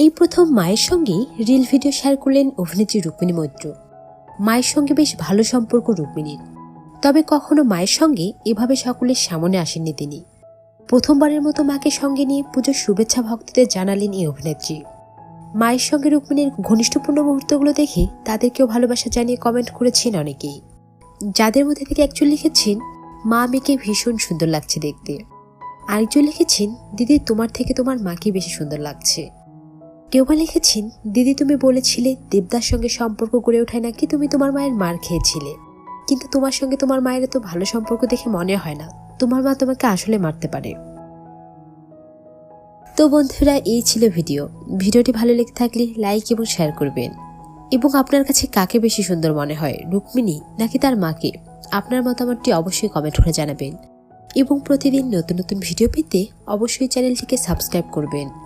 এই প্রথম মায়ের সঙ্গে রিল ভিডিও শেয়ার করলেন অভিনেত্রী রুক্মিণী মৈত্র। মায়ের সঙ্গে বেশ ভালো সম্পর্ক রুক্মিণীর। তবে কখনো মায়ের সঙ্গে এভাবে সকলের সামনে আসেননি তিনি। প্রথমবারের মতো মাকে সঙ্গে নিয়ে পুজোর শুভেচ্ছা ভক্তদের জানালেন এই অভিনেত্রী। মায়ের সঙ্গে রুক্মিণীর ঘনিষ্ঠপূর্ণ মুহূর্তগুলো দেখে তাদেরকেও ভালোবাসা জানিয়ে কমেন্ট করেছেন অনেকেই। যাদের মধ্যে থেকে একজন লিখেছেন, মা মেয়েকে ভীষণ সুন্দর লাগছে দেখতে। আরেকজন লিখেছেন, দিদি, তোমার থেকে তোমার মাকে বেশি সুন্দর লাগছে। কেউ বা লিখেছেন, দিদি তুমি বলেছিলে দেবদার সঙ্গে সম্পর্ক গড়ে ওঠায় নাকি তুমি তোমার মায়ের মার খেয়েছিলে। কিন্তু তোমার সঙ্গে তোমার মায়ের এত ভালো সম্পর্ক দেখে মনে হয় না। তোমার মা তোমাকে আসলে মারতে পারে। তো বন্ধুরা, এই ছিল ভিডিও। ভিডিওটি ভালো লেগে থাকলে লাইক এবং শেয়ার করবেন। এবং আপনার কাছে কাকে বেশি সুন্দর মনে হয়, রুক্মিণী নাকি তার মাকে? আপনার মতামতটি অবশ্যই কমেন্ট করে জানাবেন। এবং প্রতিদিন নতুন নতুন ভিডিও পেতে অবশ্যই চ্যানেলটিকে সাবস্ক্রাইব করবেন।